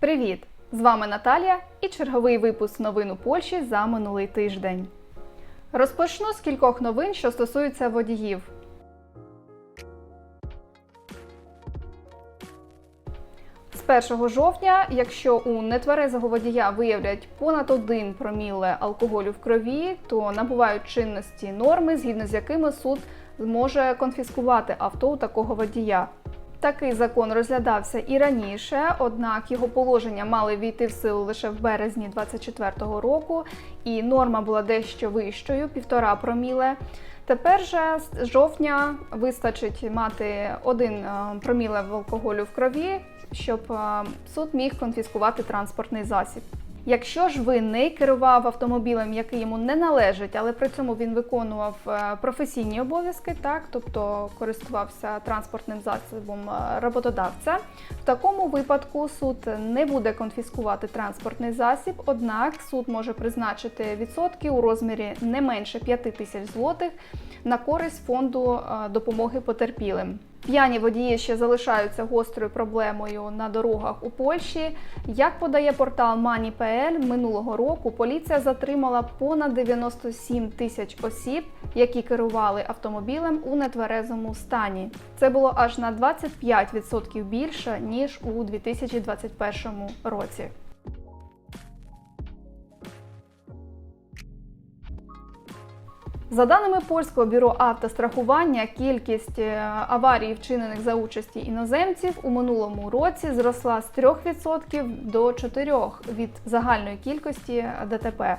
Привіт! З вами Наталія і черговий випуск новин у Польщі за минулий тиждень. Розпочну з кількох новин, що стосуються водіїв. З 1 жовтня, якщо у нетверезого водія виявлять понад 1 проміле алкоголю в крові, то набувають чинності норми, згідно з якими суд зможе конфіскувати авто у такого водія. Такий закон розглядався і раніше, однак його положення мали війти в силу лише в березні 2024 року, і норма була дещо вищою півтора проміле. Тепер же з жовтня вистачить мати один е, проміле в алкоголю в крові, щоб е, суд міг конфіскувати транспортний засіб. Якщо ж винний керував автомобілем, який йому не належить, але при цьому він виконував е, професійні обов'язки, так тобто користувався транспортним засобом е, роботодавця, в такому випадку суд не буде конфіскувати транспортний засіб, однак суд може призначити відсотки у розмірі не менше 5 тисяч злотих на користь фонду е, допомоги потерпілим. П'яні водії ще залишаються гострою проблемою на дорогах у Польщі. Як подає портал Money.pl, минулого року поліція затримала понад 97 тисяч осіб, які керували автомобілем у нетверезому стані. Це було аж на 25% більше ніж у 2021 році. За даними польського бюро автострахування, кількість е, аварій, вчинених за участі іноземців, у минулому році зросла з 3% до 4% від загальної кількості ДТП.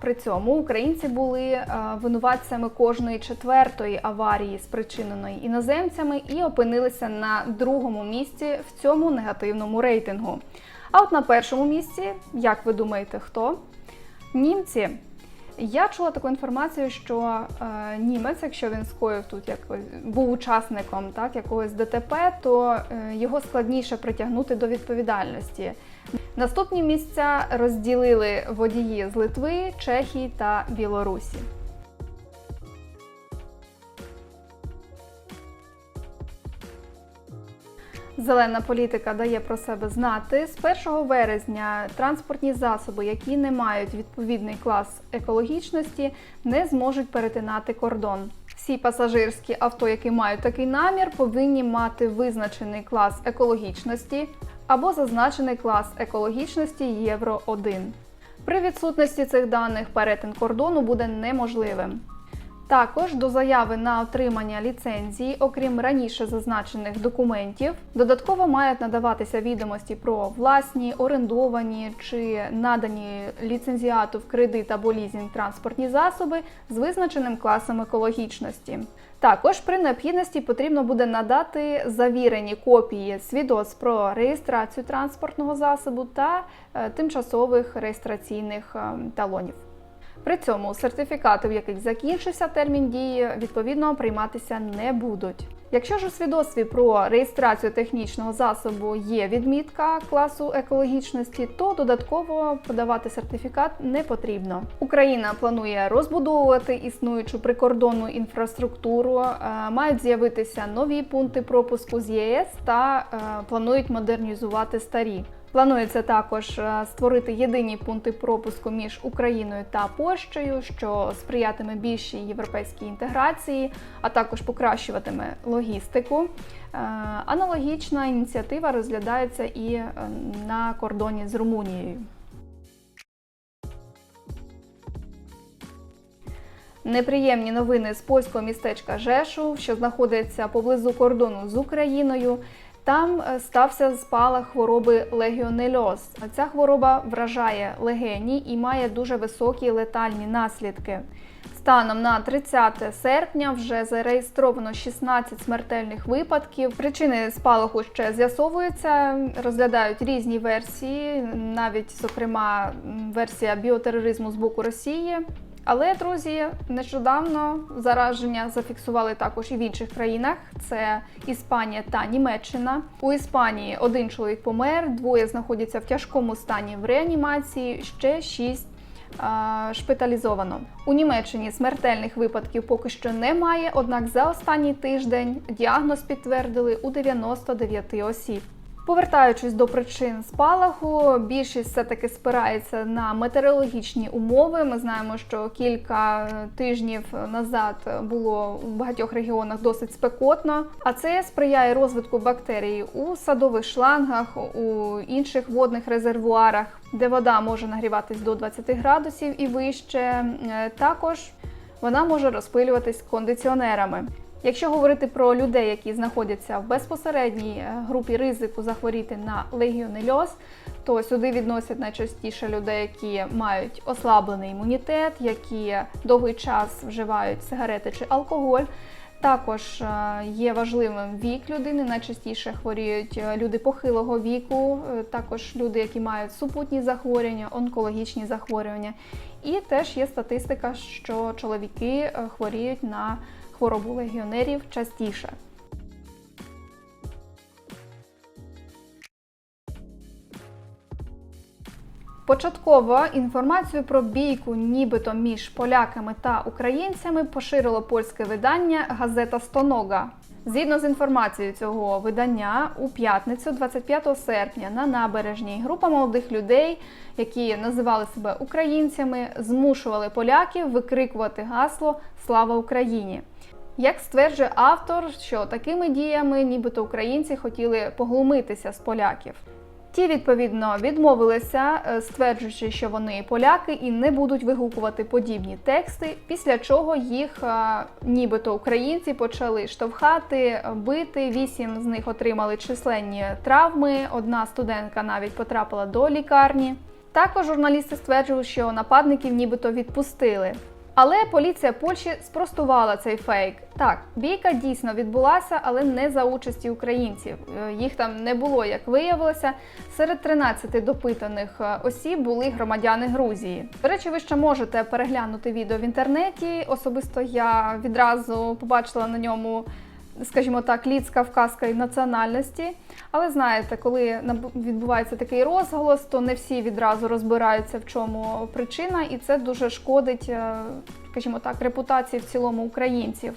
При цьому українці були е, винуватцями кожної четвертої аварії, спричиненої іноземцями, і опинилися на другому місці в цьому негативному рейтингу. А от на першому місці, як ви думаєте, хто? Німці. Я чула таку інформацію, що е, німець, якщо він скоїв тут якось був учасником так, якогось ДТП, то е, його складніше притягнути до відповідальності. Наступні місця розділили водії з Литви, Чехії та Білорусі. Зелена політика дає про себе знати. З 1 березня транспортні засоби, які не мають відповідний клас екологічності, не зможуть перетинати кордон. Всі пасажирські авто, які мають такий намір, повинні мати визначений клас екологічності або зазначений клас екологічності Євро 1. При відсутності цих даних перетин кордону буде неможливим. Також до заяви на отримання ліцензії, окрім раніше зазначених документів, додатково мають надаватися відомості про власні, орендовані чи надані ліцензіату в кредит або лізінг транспортні засоби з визначеним класом екологічності. Також при необхідності потрібно буде надати завірені копії свідоцтв про реєстрацію транспортного засобу та е, тимчасових реєстраційних е, талонів. При цьому сертифікати, в яких закінчився термін дії, відповідно прийматися не будуть. Якщо ж у свідоцтві про реєстрацію технічного засобу є відмітка класу екологічності, то додатково подавати сертифікат не потрібно. Україна планує розбудовувати існуючу прикордонну інфраструктуру, е, мають з'явитися нові пункти пропуску з ЄС та е, планують модернізувати старі. Планується також е, створити єдині пункти пропуску між Україною та Польщею, що сприятиме більшій європейській інтеграції, а також покращуватиме логістику. Е, Аналогічна ініціатива розглядається і е, на кордоні з Румунією. Неприємні новини з польського містечка Жешув, що знаходиться поблизу кордону з Україною. Там е, стався спалах хвороби легіонельоз. Ця хвороба вражає легені і має дуже високі летальні наслідки. Станом на 30 серпня вже зареєстровано 16 смертельних випадків. Причини спалаху ще з'ясовуються, розглядають різні версії, навіть, зокрема, версія біотероризму з боку Росії. Але, друзі, нещодавно зараження зафіксували також і в інших країнах: це Іспанія та Німеччина. У Іспанії один чоловік помер, двоє знаходяться в тяжкому стані в реанімації, ще шість шпиталізовано. У Німеччині смертельних випадків поки що немає, однак за останній тиждень діагноз підтвердили у 99 осіб. Повертаючись до причин спалаху, більшість все-таки спирається на метеорологічні умови. Ми знаємо, що кілька тижнів назад було в багатьох регіонах досить спекотно, а це сприяє розвитку бактерій у садових шлангах, у інших водних резервуарах, де вода може нагріватись до 20 градусів і вище. Е, Також вона може розпилюватись кондиціонерами. Якщо говорити про людей, які знаходяться в безпосередній е, групі ризику захворіти на легіонельоз, то сюди відносять найчастіше людей, які мають ослаблений імунітет, які довгий час вживають сигарети чи алкоголь. Також е, є важливим вік людини. Найчастіше хворіють е, люди похилого віку, також люди, які мають супутні захворювання, онкологічні захворювання. І теж є статистика, що чоловіки хворіють на хворобу легіонерів частіше. Початково інформацію про бійку, нібито між поляками та українцями, поширило польське видання газета Стонога. Згідно з інформацією цього видання, у п'ятницю, 25 серпня, на набережній група молодих людей, які називали себе українцями, змушували поляків викрикувати гасло Слава Україні. Як стверджує автор, що такими діями, нібито українці хотіли поглумитися з поляків. Ті, відповідно, відмовилися, е, стверджуючи, що вони поляки і не будуть вигукувати подібні тексти, після чого їх е, нібито українці почали штовхати, бити. Вісім з них отримали численні травми. Одна студентка навіть потрапила до лікарні. Також журналісти стверджують, що нападників нібито відпустили. Але поліція Польщі спростувала цей фейк. Так, бійка дійсно відбулася, але не за участі українців. Е, Їх там не було, як виявилося. Серед 13 допитаних е, осіб були громадяни Грузії. До речі, ви ще можете переглянути відео в інтернеті. Особисто я відразу побачила на ньому. Скажімо так, лід кавказької національності. Але знаєте, коли відбувається такий розголос, то не всі відразу розбираються, в чому причина, і це дуже шкодить, е, скажімо так, репутації в цілому українців.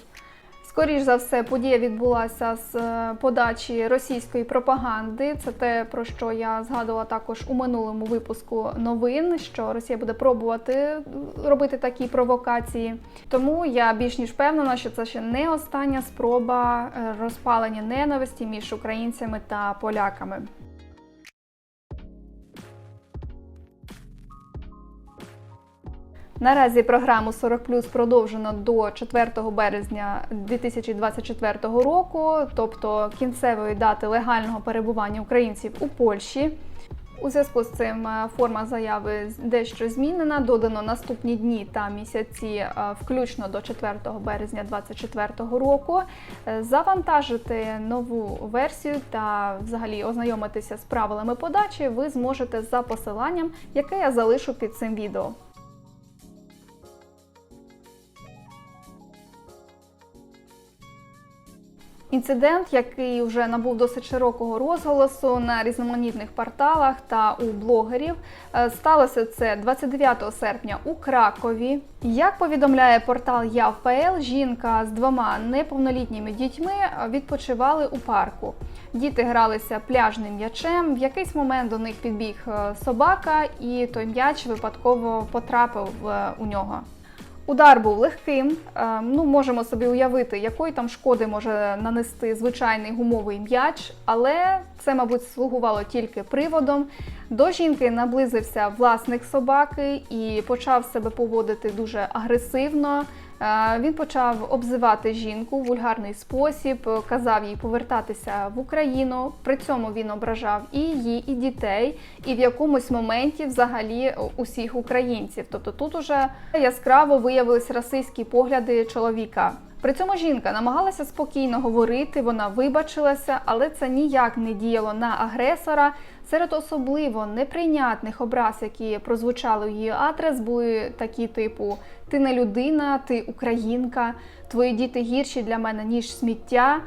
Скоріш за все, подія відбулася з е, подачі російської пропаганди. Це те, про що я згадувала також у минулому випуску новин, що Росія буде пробувати е, робити такі провокації. Тому я більш ніж впевнена, що це ще не остання спроба е, розпалення ненависті між українцями та поляками. Наразі програму 40 продовжено до 4 березня 2024 року, тобто кінцевої дати легального перебування українців у Польщі. У зв'язку з цим е, форма заяви дещо змінена. Додано наступні дні та місяці, е, включно до 4 березня 2024 року. Е, Завантажити нову версію та взагалі ознайомитися з правилами подачі ви зможете за посиланням, яке я залишу під цим відео. Інцидент, який вже набув досить широкого розголосу на різноманітних порталах та у блогерів, Е, сталося це 29 серпня у Кракові. Як повідомляє портал Яв.пл, жінка з двома неповнолітніми дітьми е, відпочивали у парку. Діти гралися пляжним м'ячем. В якийсь момент до них підбіг е, собака, і той м'яч випадково потрапив у нього. Удар був легким. Е, Ну, можемо собі уявити, якої там шкоди може нанести звичайний гумовий м'яч, але це, мабуть, слугувало тільки приводом. До жінки наблизився власник собаки і почав себе поводити дуже агресивно. Він почав обзивати жінку в вульгарний спосіб, казав їй повертатися в Україну. При цьому він ображав і її, і дітей, і в якомусь моменті взагалі усіх українців. Тобто тут уже яскраво виявились расистські погляди чоловіка. При цьому жінка намагалася спокійно говорити, вона вибачилася, але це ніяк не діяло на агресора. Серед особливо неприйнятних образ, які прозвучали у її адрес, були такі типу: Ти не людина, ти українка, твої діти гірші для мене, ніж сміття.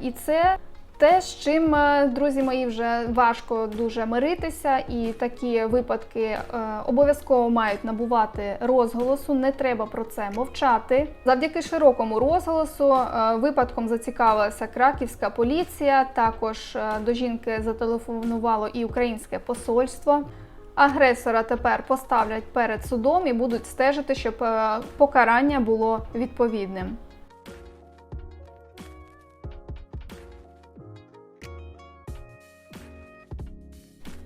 І це те, з чим, е, друзі мої, вже важко дуже миритися, і такі випадки е, обов'язково мають набувати розголосу. Не треба про це мовчати. Завдяки широкому розголосу е, випадком зацікавилася краківська поліція. Також до жінки зателефонувало і українське посольство. Агресора тепер поставлять перед судом і будуть стежити, щоб покарання було відповідним.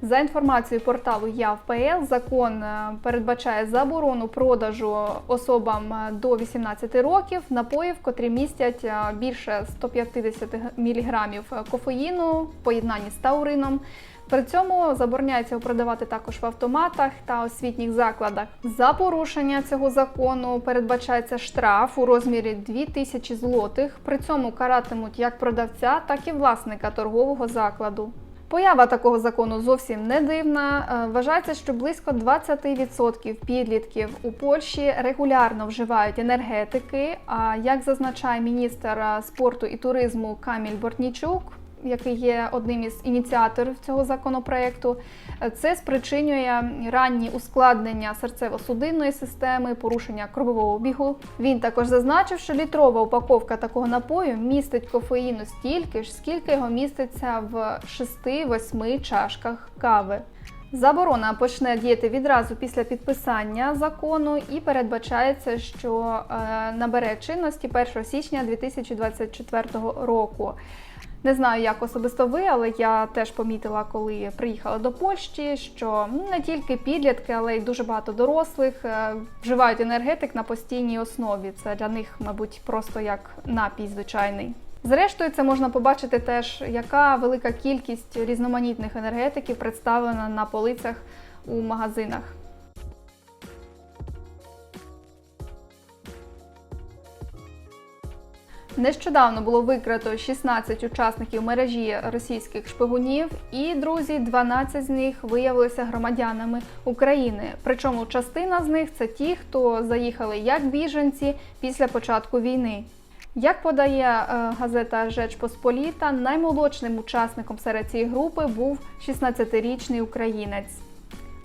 За інформацією порталу ЯВПЛ, закон е, передбачає заборону продажу особам е, до 18 років напоїв, котрі містять е, більше 150 мг кофеїну в поєднанні з таурином. При цьому забороняється продавати також в автоматах та освітніх закладах. За порушення цього закону передбачається штраф у розмірі 2000 злотих. При цьому каратимуть як продавця, так і власника торгового закладу. Поява такого закону зовсім не дивна. Е, Вважається, що близько 20% підлітків у Польщі регулярно вживають енергетики. А як зазначає міністр е, спорту і туризму Каміль Бортнічук, який є одним із ініціаторів цього законопроекту, це спричинює ранні ускладнення серцево-судинної системи, порушення кровового обігу. Він також зазначив, що літрова упаковка такого напою містить кофеїну стільки ж, скільки його міститься в 6-8 чашках кави. Заборона почне діяти відразу після підписання закону і передбачається, що е, набере чинності 1 січня 2024 року. Не знаю, як особисто ви, але я теж помітила, коли приїхала до Польщі, що не тільки підлітки, але й дуже багато дорослих е, вживають енергетик на постійній основі. Це для них, мабуть, просто як напій звичайний. Зрештою, це можна побачити теж, яка велика кількість різноманітних енергетиків представлена на полицях у магазинах. Нещодавно було викрито 16 учасників мережі російських шпигунів, і друзі, 12 з них виявилися громадянами України. Причому частина з них це ті, хто заїхали як біженці після початку війни. Як подає е, газета Жеч Посполіта, наймолодшим учасником серед цієї групи був 16-річний українець.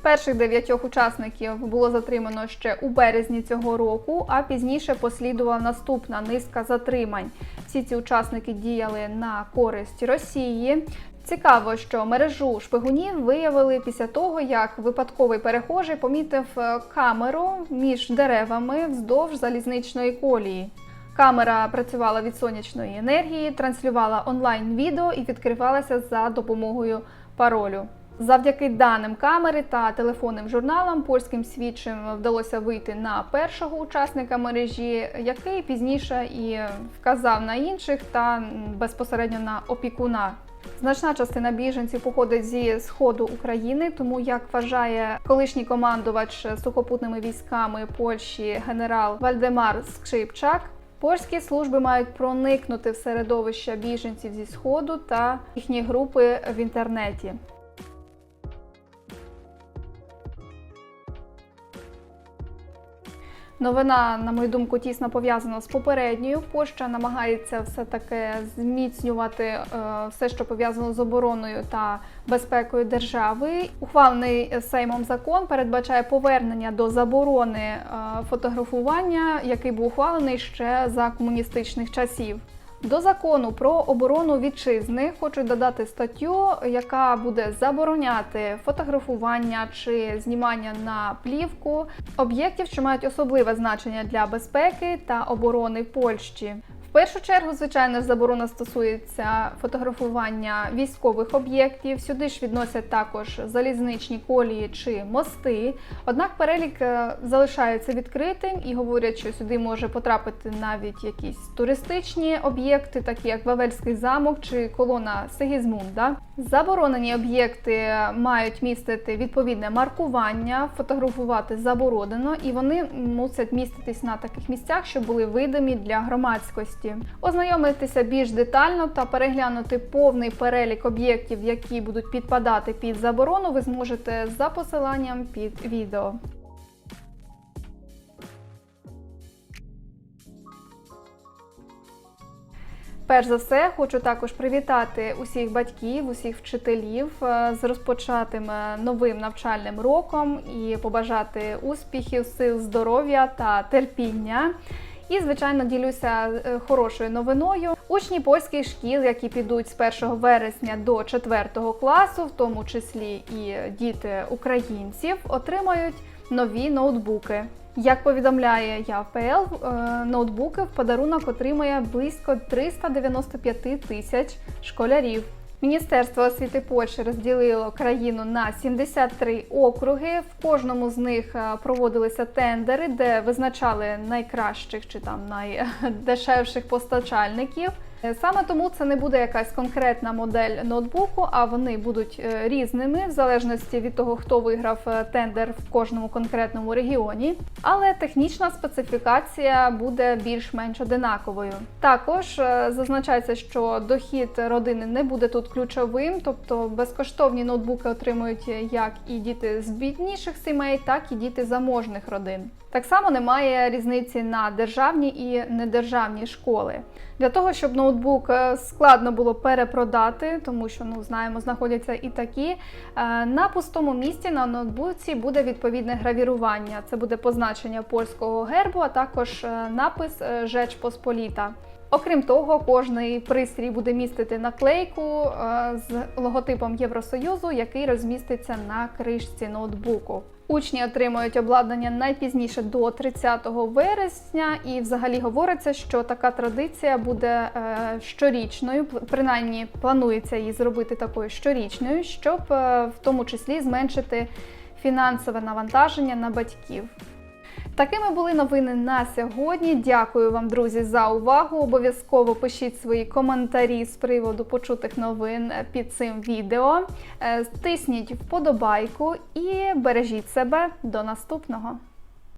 Перших дев'ятьох учасників було затримано ще у березні цього року, а пізніше послідувала наступна низка затримань. Всі ці учасники діяли на користь Росії. Цікаво, що мережу шпигунів виявили після того, як випадковий перехожий помітив е, камеру між деревами вздовж залізничної колії. Камера працювала від сонячної енергії, транслювала онлайн-відео і відкривалася за допомогою паролю. Завдяки даним камери та телефонним журналам польським слідчим вдалося вийти на першого учасника мережі, який пізніше і вказав на інших та безпосередньо на опікуна. Значна частина біженців походить зі сходу України, тому як вважає колишній командувач сухопутними військами Польщі генерал Вальдемар Скрипчак, Польські служби мають проникнути в середовище біженців зі сходу та їхні групи в інтернеті. Новина, на мою думку, тісно пов'язана з попередньою. Польща намагається все таки зміцнювати е, все, що пов'язано з обороною та безпекою держави. Ухвалений Сеймом закон передбачає повернення до заборони е, фотографування, який був ухвалений ще за комуністичних часів. До закону про оборону вітчизни хочуть додати статтю, яка буде забороняти фотографування чи знімання на плівку об'єктів, що мають особливе значення для безпеки та оборони Польщі. В першу чергу, звичайно, заборона стосується фотографування військових об'єктів. Сюди ж відносять також залізничні колії чи мости. Однак перелік е, залишається відкритим і говорять, що сюди може потрапити навіть якісь туристичні об'єкти, такі як Вавельський замок чи колона Сигізмунда. Заборонені об'єкти мають містити відповідне маркування, фотографувати заборонено, і вони мусять міститись на таких місцях, що були видимі для громадськості. Ознайомитися більш детально та переглянути повний перелік об'єктів, які будуть підпадати під заборону, ви зможете за посиланням під відео. Перш за все, хочу також привітати усіх батьків, усіх вчителів е, з розпочатим е, новим навчальним роком і побажати успіхів, сил, здоров'я та терпіння. І, звичайно, ділюся е, хорошою новиною. Учні польських шкіл, які підуть з 1 вересня до 4 класу, в тому числі і діти українців, отримають нові ноутбуки. Як повідомляє ЯВПЛ, е, ноутбуки в подарунок отримає близько 395 тисяч школярів. Міністерство освіти Польщі розділило країну на 73 округи. В кожному з них е, проводилися тендери, де визначали найкращих чи там найдешевших постачальників. Е, Саме тому це не буде якась конкретна модель ноутбуку, а вони будуть е, різними в залежності від того, хто виграв е, тендер в кожному конкретному регіоні. Але технічна специфікація буде більш-менш одинаковою. Також зазначається, що дохід родини не буде тут ключовим, тобто безкоштовні ноутбуки отримують як і діти з бідніших сімей, так і діти заможних родин. Так само немає різниці на державні і недержавні школи. Для того, щоб ноутбук е, складно було перепродати, тому що ну знаємо, знаходяться і такі. е, На пустому місці на ноутбуці буде відповідне гравірування. Це буде позначення польського гербу, а також е, напис Жеч Посполіта. Окрім того, кожний пристрій буде містити наклейку з логотипом Євросоюзу, який розміститься на кришці ноутбуку. Учні отримують обладнання найпізніше до 30 вересня, і взагалі говориться, що така традиція буде е, щорічною. Принаймні планується її зробити такою щорічною, щоб е, в тому числі зменшити фінансове навантаження на батьків. Такими були новини на сьогодні. Дякую вам, друзі, за увагу. Обов'язково пишіть свої коментарі з приводу почутих новин під цим відео. Е, Тисніть вподобайку і бережіть себе до наступного.